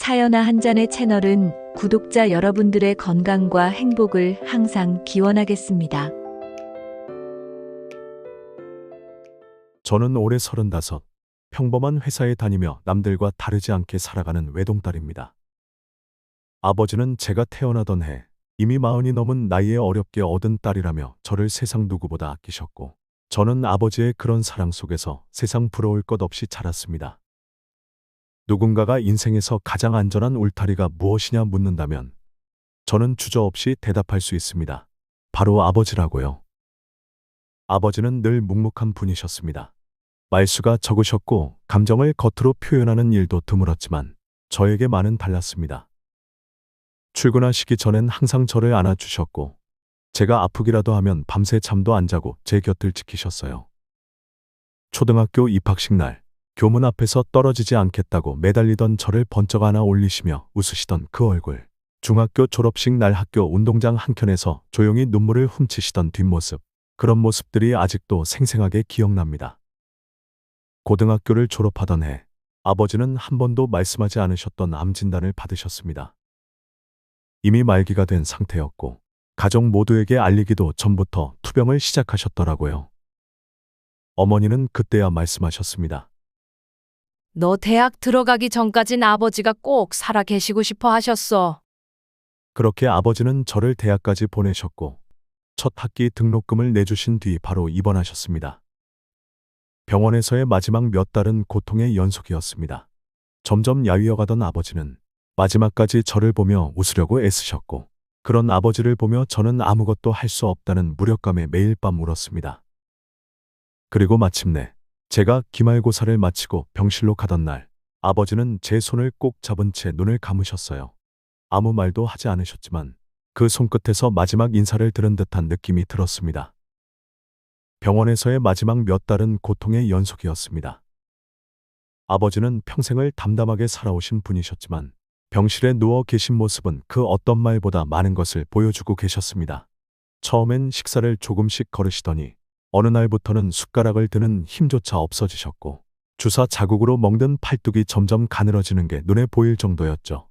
사연아 한 잔의 채널은 구독자 여러분들의 건강과 행복을 항상 기원하겠습니다. 저는 올해 서른다섯, 평범한 회사에 다니며 남들과 다르지 않게 살아가는 외동딸입니다. 아버지는 제가 태어나던 해 이미 마흔이 넘은 나이에 어렵게 얻은 딸이라며 저를 세상 누구보다 아끼셨고, 저는 아버지의 그런 사랑 속에서 세상 부러울 것 없이 자랐습니다. 누군가가 인생에서 가장 안전한 울타리가 무엇이냐 묻는다면, 저는 주저없이 대답할 수 있습니다. 바로 아버지라고요. 아버지는 늘 묵묵한 분이셨습니다. 말수가 적으셨고 감정을 겉으로 표현하는 일도 드물었지만 저에게만은 달랐습니다. 출근하시기 전엔 항상 저를 안아주셨고 제가 아프기라도 하면 밤새 잠도 안 자고 제 곁을 지키셨어요. 초등학교 입학식 날 교문 앞에서 떨어지지 않겠다고 매달리던 저를 번쩍 안아 올리시며 웃으시던 그 얼굴. 중학교 졸업식 날 학교 운동장 한켠에서 조용히 눈물을 훔치시던 뒷모습. 그런 모습들이 아직도 생생하게 기억납니다. 고등학교를 졸업하던 해 아버지는 한 번도 말씀하지 않으셨던 암 진단을 받으셨습니다. 이미 말기가 된 상태였고 가족 모두에게 알리기도 전부터 투병을 시작하셨더라고요. 어머니는 그때야 말씀하셨습니다. 너 대학 들어가기 전까진 아버지가 꼭 살아 계시고 싶어 하셨어. 그렇게 아버지는 저를 대학까지 보내셨고 첫 학기 등록금을 내주신 뒤 바로 입원하셨습니다. 병원에서의 마지막 몇 달은 고통의 연속이었습니다. 점점 야위어가던 아버지는 마지막까지 저를 보며 웃으려고 애쓰셨고 그런 아버지를 보며 저는 아무것도 할 수 없다는 무력감에 매일 밤 울었습니다. 그리고 마침내 제가 기말고사를 마치고 병실로 가던 날 아버지는 제 손을 꼭 잡은 채 눈을 감으셨어요. 아무 말도 하지 않으셨지만 그 손끝에서 마지막 인사를 들은 듯한 느낌이 들었습니다. 병원에서의 마지막 몇 달은 고통의 연속이었습니다. 아버지는 평생을 담담하게 살아오신 분이셨지만 병실에 누워 계신 모습은 그 어떤 말보다 많은 것을 보여주고 계셨습니다. 처음엔 식사를 조금씩 거르시더니 어느 날부터는 숟가락을 드는 힘조차 없어지셨고 주사 자국으로 먹는 팔뚝이 점점 가늘어지는 게 눈에 보일 정도였죠.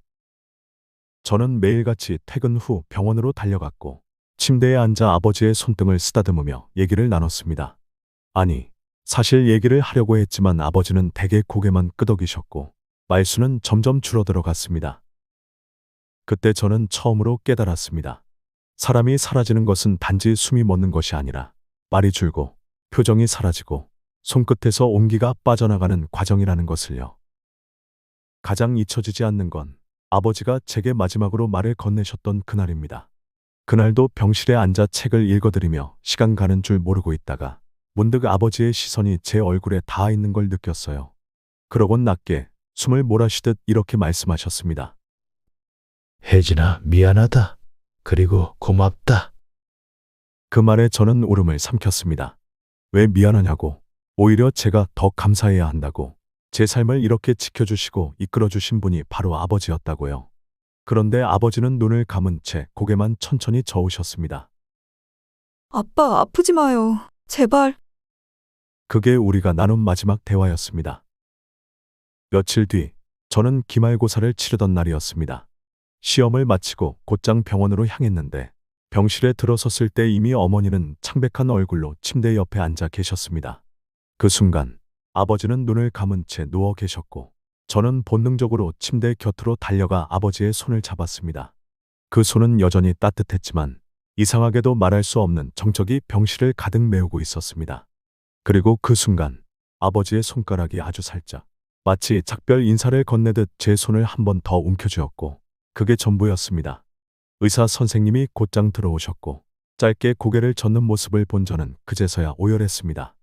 저는 매일같이 퇴근 후 병원으로 달려갔고 침대에 앉아 아버지의 손등을 쓰다듬으며 얘기를 나눴습니다. 아니, 사실 얘기를 하려고 했지만 아버지는 대개 고개만 끄덕이셨고 말수는 점점 줄어들어 갔습니다. 그때 저는 처음으로 깨달았습니다. 사람이 사라지는 것은 단지 숨이 멎는 것이 아니라 말이 줄고 표정이 사라지고 손끝에서 온기가 빠져나가는 과정이라는 것을요. 가장 잊혀지지 않는 건 아버지가 제게 마지막으로 말을 건네셨던 그날입니다. 그날도 병실에 앉아 책을 읽어드리며 시간 가는 줄 모르고 있다가 문득 아버지의 시선이 제 얼굴에 닿아 있는 걸 느꼈어요. 그러곤 낮게 숨을 몰아쉬듯 이렇게 말씀하셨습니다. 혜진아, 미안하다. 그리고 고맙다. 그 말에 저는 울음을 삼켰습니다. 왜 미안하냐고. 오히려 제가 더 감사해야 한다고. 제 삶을 이렇게 지켜주시고 이끌어주신 분이 바로 아버지였다고요. 그런데 아버지는 눈을 감은 채 고개만 천천히 저으셨습니다. 아빠, 아프지 마요. 제발. 그게 우리가 나눈 마지막 대화였습니다. 며칠 뒤, 저는 기말고사를 치르던 날이었습니다. 시험을 마치고 곧장 병원으로 향했는데, 병실에 들어섰을 때 이미 어머니는 창백한 얼굴로 침대 옆에 앉아 계셨습니다. 그 순간, 아버지는 눈을 감은 채 누워 계셨고, 저는 본능적으로 침대 곁으로 달려가 아버지의 손을 잡았습니다. 그 손은 여전히 따뜻했지만, 이상하게도 말할 수 없는 정적이 병실을 가득 메우고 있었습니다. 그리고 그 순간, 아버지의 손가락이 아주 살짝, 마치 작별 인사를 건네듯 제 손을 한 번 더 움켜쥐었고, 그게 전부였습니다. 의사 선생님이 곧장 들어오셨고, 짧게 고개를 젓는 모습을 본 저는 그제서야 오열했습니다.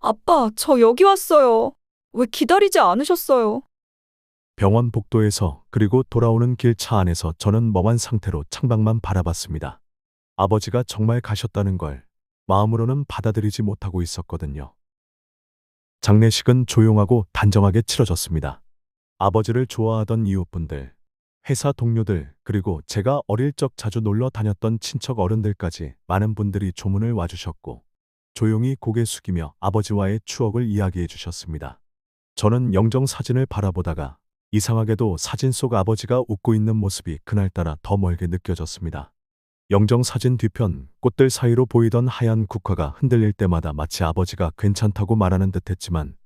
아빠, 저 여기 왔어요. 왜 기다리지 않으셨어요? 병원 복도에서 그리고 돌아오는 길 차 안에서 저는 멍한 상태로 창밖만 바라봤습니다. 아버지가 정말 가셨다는 걸 마음으로는 받아들이지 못하고 있었거든요. 장례식은 조용하고 단정하게 치러졌습니다. 아버지를 좋아하던 이웃분들, 회사 동료들, 그리고 제가 어릴 적 자주 놀러 다녔던 친척 어른들까지 많은 분들이 조문을 와주셨고, 조용히 고개 숙이며 아버지와의 추억을 이야기해 주셨습니다. 저는 영정 사진을 바라보다가 이상하게도 사진 속 아버지가 웃고 있는 모습이 그날따라 더 멀게 느껴졌습니다. 영정 사진 뒤편 꽃들 사이로 보이던 하얀 국화가 흔들릴 때마다 마치 아버지가 괜찮다고 말하는 듯 했지만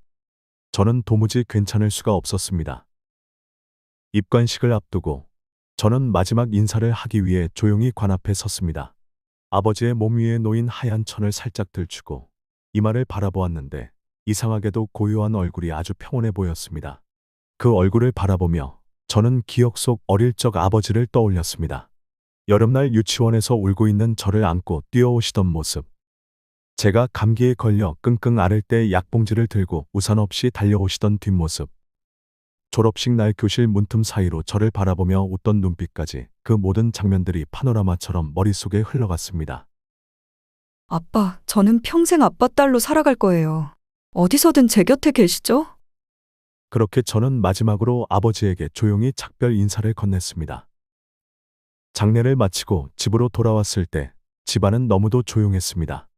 저는 도무지 괜찮을 수가 없었습니다. 입관식을 앞두고 저는 마지막 인사를 하기 위해 조용히 관 앞에 섰습니다. 아버지의 몸 위에 놓인 하얀 천을 살짝 들추고 이마를 바라보았는데 이상하게도 고요한 얼굴이 아주 평온해 보였습니다. 그 얼굴을 바라보며 저는 기억 속 어릴 적 아버지를 떠올렸습니다. 여름날 유치원에서 울고 있는 저를 안고 뛰어오시던 모습. 제가 감기에 걸려 끙끙 앓을 때 약봉지를 들고 우산 없이 달려오시던 뒷모습. 졸업식 날 교실 문틈 사이로 저를 바라보며 웃던 눈빛까지 그 모든 장면들이 파노라마처럼 머릿속에 흘러갔습니다. 아빠, 저는 평생 아빠 딸로 살아갈 거예요. 어디서든 제 곁에 계시죠? 그렇게 저는 마지막으로 아버지에게 조용히 작별 인사를 건넸습니다. 장례를 마치고 집으로 돌아왔을 때 집안은 너무도 조용했습니다.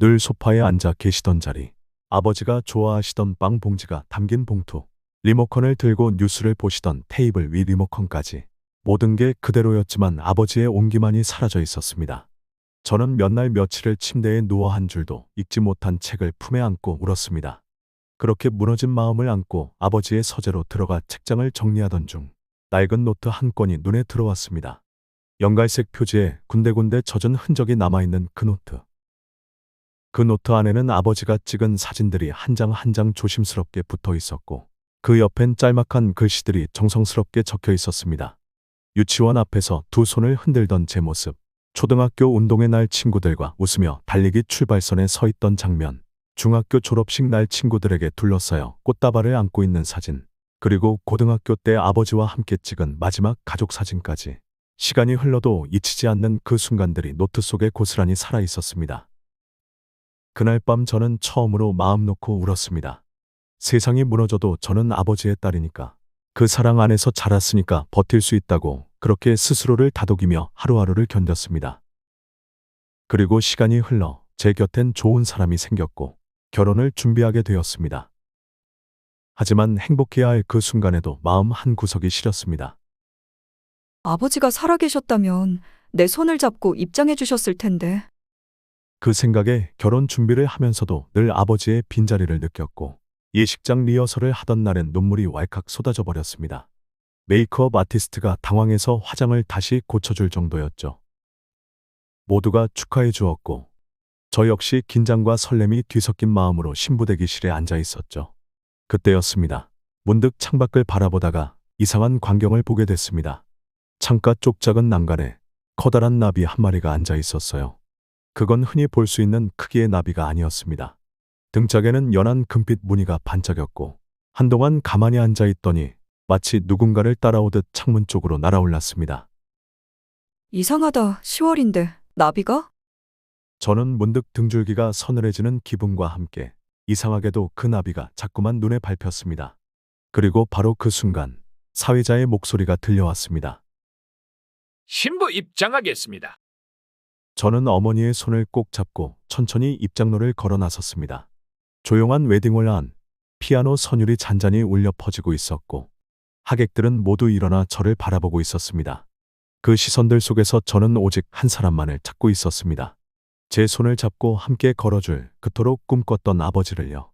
늘 소파에 앉아 계시던 자리, 아버지가 좋아하시던 빵 봉지가 담긴 봉투, 리모컨을 들고 뉴스를 보시던 테이블 위 리모컨까지 모든 게 그대로였지만 아버지의 온기만이 사라져 있었습니다. 저는 몇 날 며칠을 침대에 누워 한 줄도 읽지 못한 책을 품에 안고 울었습니다. 그렇게 무너진 마음을 안고 아버지의 서재로 들어가 책장을 정리하던 중 낡은 노트 한 권이 눈에 들어왔습니다. 연갈색 표지에 군데군데 젖은 흔적이 남아있는 그 노트. 그 노트 안에는 아버지가 찍은 사진들이 한 장 한장 조심스럽게 붙어 있었고 그 옆엔 짤막한 글씨들이 정성스럽게 적혀 있었습니다. 유치원 앞에서 두 손을 흔들던 제 모습, 초등학교 운동회 날 친구들과 웃으며 달리기 출발선에 서 있던 장면, 중학교 졸업식 날 친구들에게 둘러싸여 꽃다발을 안고 있는 사진, 그리고 고등학교 때 아버지와 함께 찍은 마지막 가족 사진까지 시간이 흘러도 잊히지 않는 그 순간들이 노트 속에 고스란히 살아 있었습니다. 그날 밤 저는 처음으로 마음 놓고 울었습니다. 세상이 무너져도 저는 아버지의 딸이니까 그 사랑 안에서 자랐으니까 버틸 수 있다고 그렇게 스스로를 다독이며 하루하루를 견뎠습니다. 그리고 시간이 흘러 제 곁엔 좋은 사람이 생겼고 결혼을 준비하게 되었습니다. 하지만 행복해야 할 그 순간에도 마음 한 구석이 시렸습니다. 아버지가 살아계셨다면 내 손을 잡고 입장해 주셨을 텐데. 그 생각에 결혼 준비를 하면서도 늘 아버지의 빈자리를 느꼈고 예식장 리허설을 하던 날엔 눈물이 왈칵 쏟아져 버렸습니다. 메이크업 아티스트가 당황해서 화장을 다시 고쳐줄 정도였죠. 모두가 축하해 주었고 저 역시 긴장과 설렘이 뒤섞인 마음으로 신부대기실에 앉아 있었죠. 그때였습니다. 문득 창밖을 바라보다가 이상한 광경을 보게 됐습니다. 창가 쪽 작은 난간에 커다란 나비 한 마리가 앉아 있었어요. 그건 흔히 볼 수 있는 크기의 나비가 아니었습니다. 등짝에는 연한 금빛 무늬가 반짝였고 한동안 가만히 앉아 있더니 마치 누군가를 따라오듯 창문 쪽으로 날아올랐습니다. 이상하다. 10월인데 나비가? 저는 문득 등줄기가 서늘해지는 기분과 함께 이상하게도 그 나비가 자꾸만 눈에 밟혔습니다. 그리고 바로 그 순간 사회자의 목소리가 들려왔습니다. 신부 입장하겠습니다. 저는 어머니의 손을 꼭 잡고 천천히 입장로를 걸어 나섰습니다. 조용한 웨딩홀 안 피아노 선율이 잔잔히 울려 퍼지고 있었고 하객들은 모두 일어나 저를 바라보고 있었습니다. 그 시선들 속에서 저는 오직 한 사람만을 찾고 있었습니다. 제 손을 잡고 함께 걸어줄 그토록 꿈꿨던 아버지를요.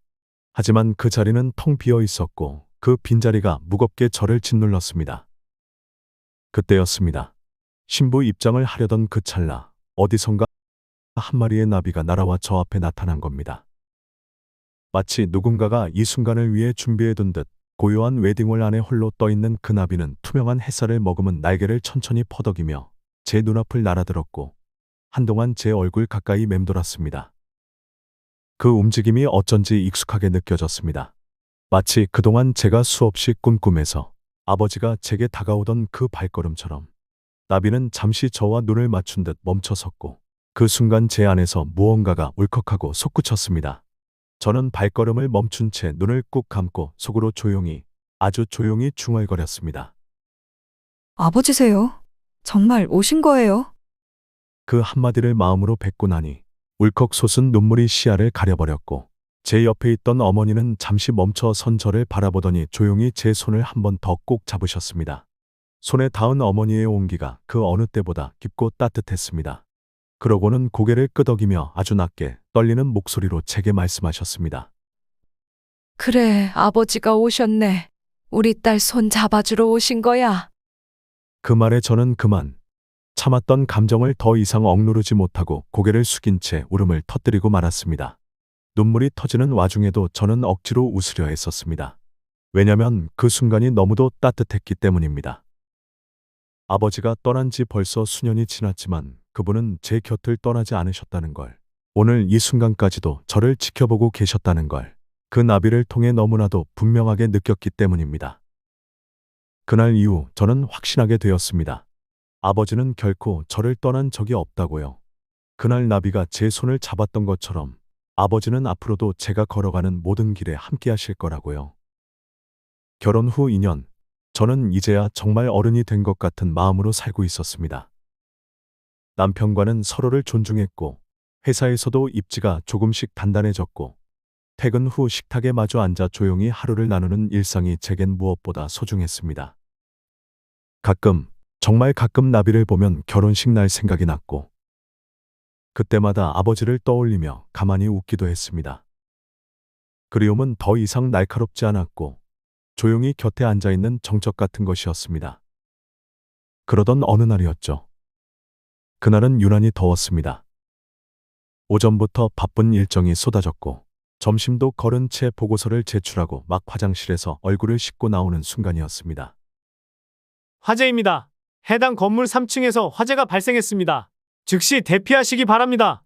하지만 그 자리는 텅 비어 있었고 그 빈자리가 무겁게 저를 짓눌렀습니다. 그때였습니다. 신부 입장을 하려던 그 찰나 어디선가 한 마리의 나비가 날아와 저 앞에 나타난 겁니다. 마치 누군가가 이 순간을 위해 준비해둔 듯 고요한 웨딩홀 안에 홀로 떠있는 그 나비는 투명한 햇살을 머금은 날개를 천천히 퍼덕이며 제 눈앞을 날아들었고 한동안 제 얼굴 가까이 맴돌았습니다. 그 움직임이 어쩐지 익숙하게 느껴졌습니다. 마치 그동안 제가 수없이 꿈꾸면서 아버지가 제게 다가오던 그 발걸음처럼 나비는 잠시 저와 눈을 맞춘 듯 멈춰섰고 그 순간 제 안에서 무언가가 울컥하고 솟구쳤습니다. 저는 발걸음을 멈춘 채 눈을 꾹 감고 속으로 조용히 아주 조용히 중얼거렸습니다. 아버지세요? 정말 오신 거예요? 그 한마디를 마음으로 뱉고 나니 울컥 솟은 눈물이 시야를 가려버렸고 제 옆에 있던 어머니는 잠시 멈춰 선 저를 바라보더니 조용히 제 손을 한 번 더 꼭 잡으셨습니다. 손에 닿은 어머니의 온기가 그 어느 때보다 깊고 따뜻했습니다. 그러고는 고개를 끄덕이며 아주 낮게 떨리는 목소리로 제게 말씀하셨습니다. 그래, 아버지가 오셨네. 우리 딸 손 잡아주러 오신 거야. 그 말에 저는 그만 참았던 감정을 더 이상 억누르지 못하고 고개를 숙인 채 울음을 터뜨리고 말았습니다. 눈물이 터지는 와중에도 저는 억지로 웃으려 했었습니다. 왜냐면 그 순간이 너무도 따뜻했기 때문입니다. 아버지가 떠난 지 벌써 수년이 지났지만 그분은 제 곁을 떠나지 않으셨다는 걸, 오늘 이 순간까지도 저를 지켜보고 계셨다는 걸, 그 나비를 통해 너무나도 분명하게 느꼈기 때문입니다. 그날 이후 저는 확신하게 되었습니다. 아버지는 결코 저를 떠난 적이 없다고요. 그날 나비가 제 손을 잡았던 것처럼 아버지는 앞으로도 제가 걸어가는 모든 길에 함께 하실 거라고요. 결혼 후 2년, 저는 이제야 정말 어른이 된 것 같은 마음으로 살고 있었습니다. 남편과는 서로를 존중했고, 회사에서도 입지가 조금씩 단단해졌고, 퇴근 후 식탁에 마주 앉아 조용히 하루를 나누는 일상이 제겐 무엇보다 소중했습니다. 가끔, 정말 가끔 나비를 보면 결혼식 날 생각이 났고, 그때마다 아버지를 떠올리며 가만히 웃기도 했습니다. 그리움은 더 이상 날카롭지 않았고, 조용히 곁에 앉아 있는 정적 같은 것이었습니다. 그러던 어느 날이었죠. 그날은 유난히 더웠습니다. 오전부터 바쁜 일정이 쏟아졌고, 점심도 걸은 채 보고서를 제출하고 막 화장실에서 얼굴을 씻고 나오는 순간이었습니다. 화재입니다. 해당 건물 3층에서 화재가 발생했습니다. 즉시 대피하시기 바랍니다.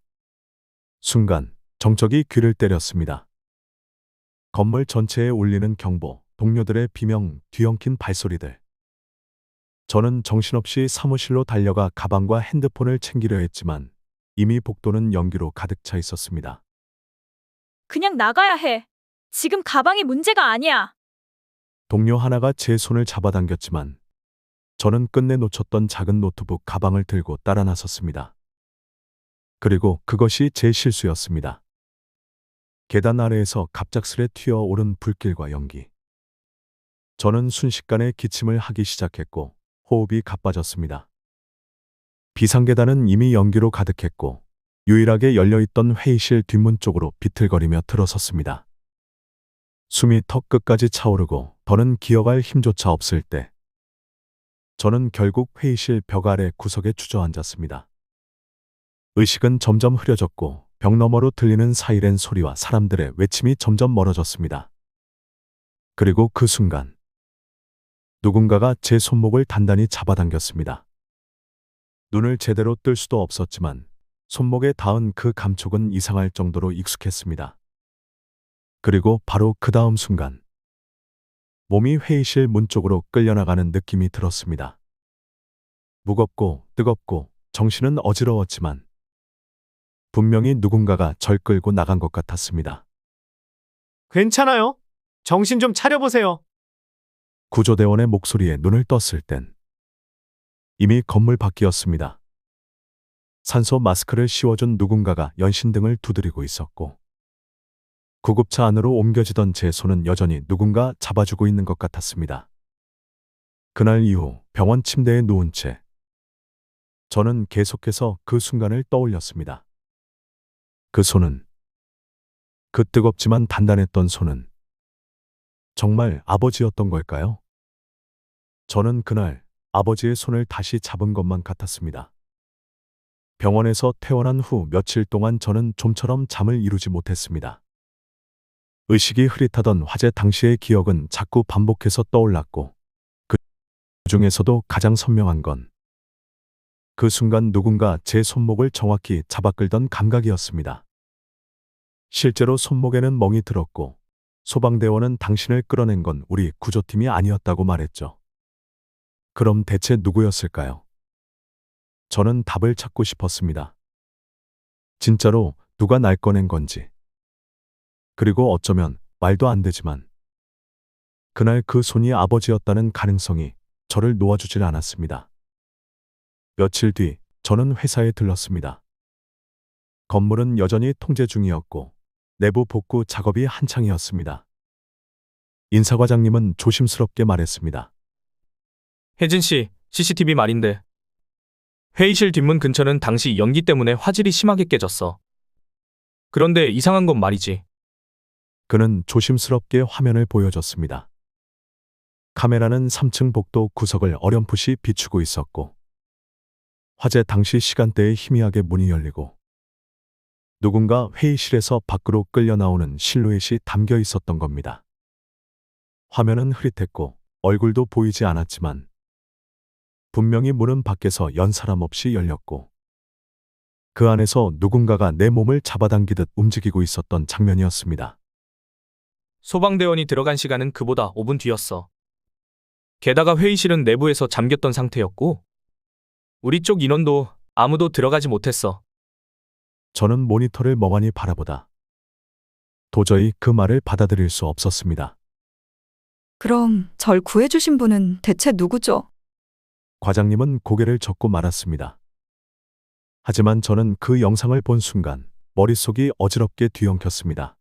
순간 정적이 귀를 때렸습니다. 건물 전체에 울리는 경보, 동료들의 비명, 뒤엉킨 발소리들. 저는 정신없이 사무실로 달려가 가방과 핸드폰을 챙기려 했지만 이미 복도는 연기로 가득 차 있었습니다. 그냥 나가야 해. 지금 가방이 문제가 아니야. 동료 하나가 제 손을 잡아당겼지만 저는 끝내 놓쳤던 작은 노트북 가방을 들고 따라 나섰습니다. 그리고 그것이 제 실수였습니다. 계단 아래에서 갑작스레 튀어오른 불길과 연기. 저는 순식간에 기침을 하기 시작했고 호흡이 가빠졌습니다. 비상계단은 이미 연기로 가득했고 유일하게 열려있던 회의실 뒷문 쪽으로 비틀거리며 들어섰습니다. 숨이 턱 끝까지 차오르고 더는 기어갈 힘조차 없을 때 저는 결국 회의실 벽 아래 구석에 주저앉았습니다. 의식은 점점 흐려졌고 벽 너머로 들리는 사이렌 소리와 사람들의 외침이 점점 멀어졌습니다. 그리고 그 순간 누군가가 제 손목을 단단히 잡아당겼습니다. 눈을 제대로 뜰 수도 없었지만 손목에 닿은 그 감촉은 이상할 정도로 익숙했습니다. 그리고 바로 그 다음 순간 몸이 회의실 문 쪽으로 끌려나가는 느낌이 들었습니다. 무겁고 뜨겁고 정신은 어지러웠지만 분명히 누군가가 절 끌고 나간 것 같았습니다. 괜찮아요? 정신 좀 차려보세요. 구조대원의 목소리에 눈을 떴을 땐 이미 건물 밖이었습니다. 산소 마스크를 씌워준 누군가가 연신등을 두드리고 있었고 구급차 안으로 옮겨지던 제 손은 여전히 누군가 잡아주고 있는 것 같았습니다. 그날 이후 병원 침대에 누운 채 저는 계속해서 그 순간을 떠올렸습니다. 그 손은 그 뜨겁지만 단단했던 손은 정말 아버지였던 걸까요? 저는 그날 아버지의 손을 다시 잡은 것만 같았습니다. 병원에서 퇴원한 후 며칠 동안 저는 좀처럼 잠을 이루지 못했습니다. 의식이 흐릿하던 화재 당시의 기억은 자꾸 반복해서 떠올랐고, 그 중에서도 가장 선명한 건 그 순간 누군가 제 손목을 정확히 잡아 끌던 감각이었습니다. 실제로 손목에는 멍이 들었고, 소방대원은 당신을 끌어낸 건 우리 구조팀이 아니었다고 말했죠. 그럼 대체 누구였을까요? 저는 답을 찾고 싶었습니다. 진짜로 누가 날 꺼낸 건지. 그리고 어쩌면 말도 안 되지만 그날 그 손이 아버지였다는 가능성이 저를 놓아주질 않았습니다. 며칠 뒤 저는 회사에 들렀습니다. 건물은 여전히 통제 중이었고 내부 복구 작업이 한창이었습니다. 인사과장님은 조심스럽게 말했습니다. 혜진 씨, CCTV 말인데. 회의실 뒷문 근처는 당시 연기 때문에 화질이 심하게 깨졌어. 그런데 이상한 건 말이지. 그는 조심스럽게 화면을 보여줬습니다. 카메라는 3층 복도 구석을 어렴풋이 비추고 있었고, 화재 당시 시간대에 희미하게 문이 열리고, 누군가 회의실에서 밖으로 끌려 나오는 실루엣이 담겨 있었던 겁니다. 화면은 흐릿했고, 얼굴도 보이지 않았지만, 분명히 문은 밖에서 연 사람 없이 열렸고, 그 안에서 누군가가 내 몸을 잡아당기듯 움직이고 있었던 장면이었습니다. 소방대원이 들어간 시간은 그보다 5분 뒤였어. 게다가 회의실은 내부에서 잠겼던 상태였고, 우리 쪽 인원도 아무도 들어가지 못했어. 저는 모니터를 멍하니 바라보다 도저히 그 말을 받아들일 수 없었습니다. 그럼 절 구해주신 분은 대체 누구죠? 과장님은 고개를 젓고 말았습니다. 하지만 저는 그 영상을 본 순간 머릿속이 어지럽게 뒤엉켰습니다.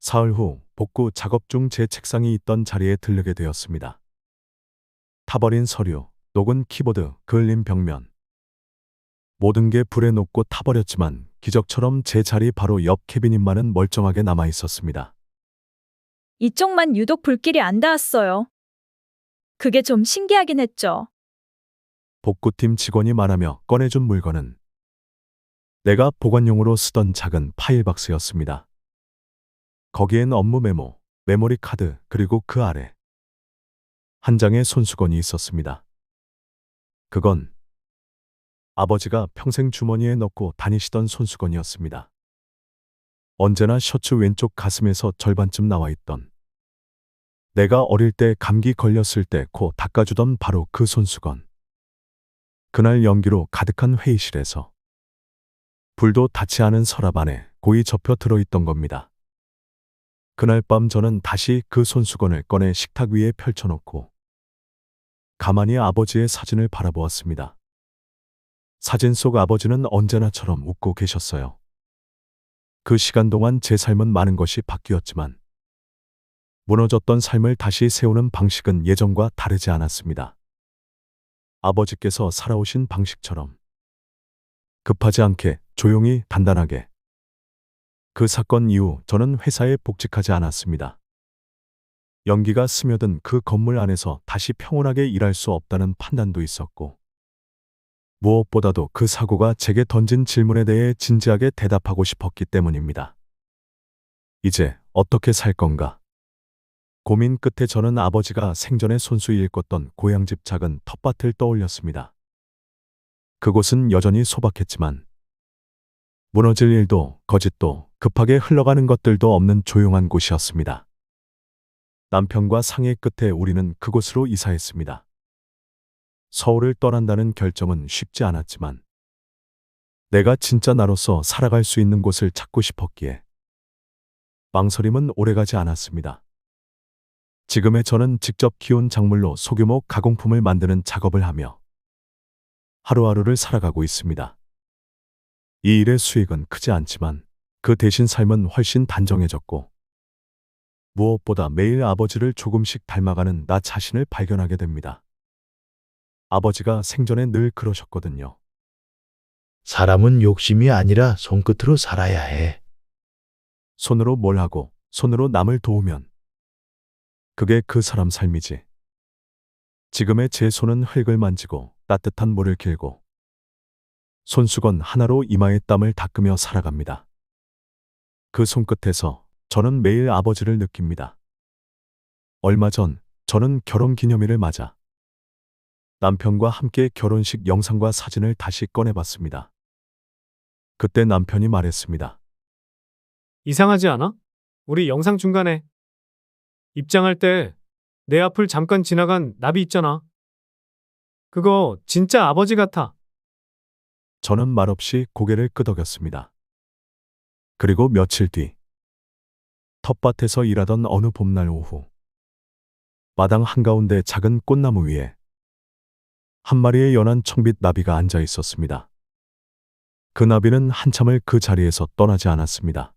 사흘 후 복구 작업 중 제 책상이 있던 자리에 들르게 되었습니다. 타버린 서류, 녹은 키보드, 그을린 벽면. 모든 게 불에 녹고 타버렸지만 기적처럼 제 자리 바로 옆 캐비닛만은 멀쩡하게 남아 있었습니다. 이쪽만 유독 불길이 안 닿았어요. 그게 좀 신기하긴 했죠. 복구팀 직원이 말하며 꺼내준 물건은 내가 보관용으로 쓰던 작은 파일 박스였습니다. 거기엔 업무 메모, 메모리 카드, 그리고 그 아래 한 장의 손수건이 있었습니다. 그건 아버지가 평생 주머니에 넣고 다니시던 손수건이었습니다. 언제나 셔츠 왼쪽 가슴에서 절반쯤 나와 있던 내가 어릴 때 감기 걸렸을 때 코 닦아주던 바로 그 손수건. 그날 연기로 가득한 회의실에서 불도 닿지 않은 서랍 안에 고이 접혀 들어있던 겁니다. 그날 밤 저는 다시 그 손수건을 꺼내 식탁 위에 펼쳐놓고 가만히 아버지의 사진을 바라보았습니다. 사진 속 아버지는 언제나처럼 웃고 계셨어요. 그 시간 동안 제 삶은 많은 것이 바뀌었지만 무너졌던 삶을 다시 세우는 방식은 예전과 다르지 않았습니다. 아버지께서 살아오신 방식처럼 급하지 않게 조용히 단단하게 그 사건 이후 저는 회사에 복직하지 않았습니다. 연기가 스며든 그 건물 안에서 다시 평온하게 일할 수 없다는 판단도 있었고 무엇보다도 그 사고가 제게 던진 질문에 대해 진지하게 대답하고 싶었기 때문입니다. 이제 어떻게 살 건가? 고민 끝에 저는 아버지가 생전에 손수 일궜던 고향집 작은 텃밭을 떠올렸습니다. 그곳은 여전히 소박했지만 무너질 일도 거짓도 급하게 흘러가는 것들도 없는 조용한 곳이었습니다. 남편과 상의 끝에 우리는 그곳으로 이사했습니다. 서울을 떠난다는 결정은 쉽지 않았지만 내가 진짜 나로서 살아갈 수 있는 곳을 찾고 싶었기에 망설임은 오래가지 않았습니다. 지금의 저는 직접 키운 작물로 소규모 가공품을 만드는 작업을 하며 하루하루를 살아가고 있습니다. 이 일의 수익은 크지 않지만 그 대신 삶은 훨씬 단정해졌고 무엇보다 매일 아버지를 조금씩 닮아가는 나 자신을 발견하게 됩니다. 아버지가 생전에 늘 그러셨거든요. 사람은 욕심이 아니라 손끝으로 살아야 해. 손으로 뭘 하고 손으로 남을 도우면 그게 그 사람 삶이지. 지금의 제 손은 흙을 만지고 따뜻한 물을 길고 손수건 하나로 이마의 땀을 닦으며 살아갑니다. 그 손끝에서 저는 매일 아버지를 느낍니다. 얼마 전 저는 결혼 기념일을 맞아 남편과 함께 결혼식 영상과 사진을 다시 꺼내봤습니다. 그때 남편이 말했습니다. 이상하지 않아? 우리 영상 중간에 입장할 때 내 앞을 잠깐 지나간 나비 있잖아. 그거 진짜 아버지 같아. 저는 말없이 고개를 끄덕였습니다. 그리고 며칠 뒤 텃밭에서 일하던 어느 봄날 오후 마당 한가운데 작은 꽃나무 위에 한 마리의 연한 청빛 나비가 앉아 있었습니다. 그 나비는 한참을 그 자리에서 떠나지 않았습니다.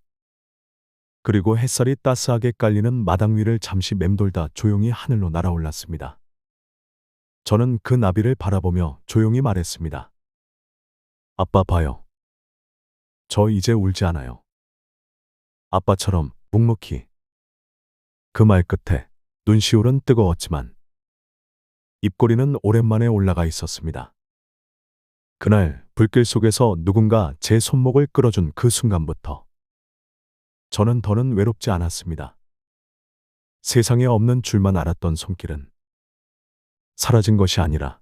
그리고 햇살이 따스하게 깔리는 마당 위를 잠시 맴돌다 조용히 하늘로 날아올랐습니다. 저는 그 나비를 바라보며 조용히 말했습니다. 아빠 봐요. 저 이제 울지 않아요. 아빠처럼 묵묵히. 그 말 끝에 눈시울은 뜨거웠지만 입꼬리는 오랜만에 올라가 있었습니다. 그날 불길 속에서 누군가 제 손목을 끌어준 그 순간부터 저는 더는 외롭지 않았습니다. 세상에 없는 줄만 알았던 손길은 사라진 것이 아니라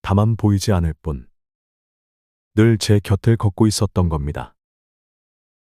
다만 보이지 않을 뿐 늘 제 곁을 걷고 있었던 겁니다.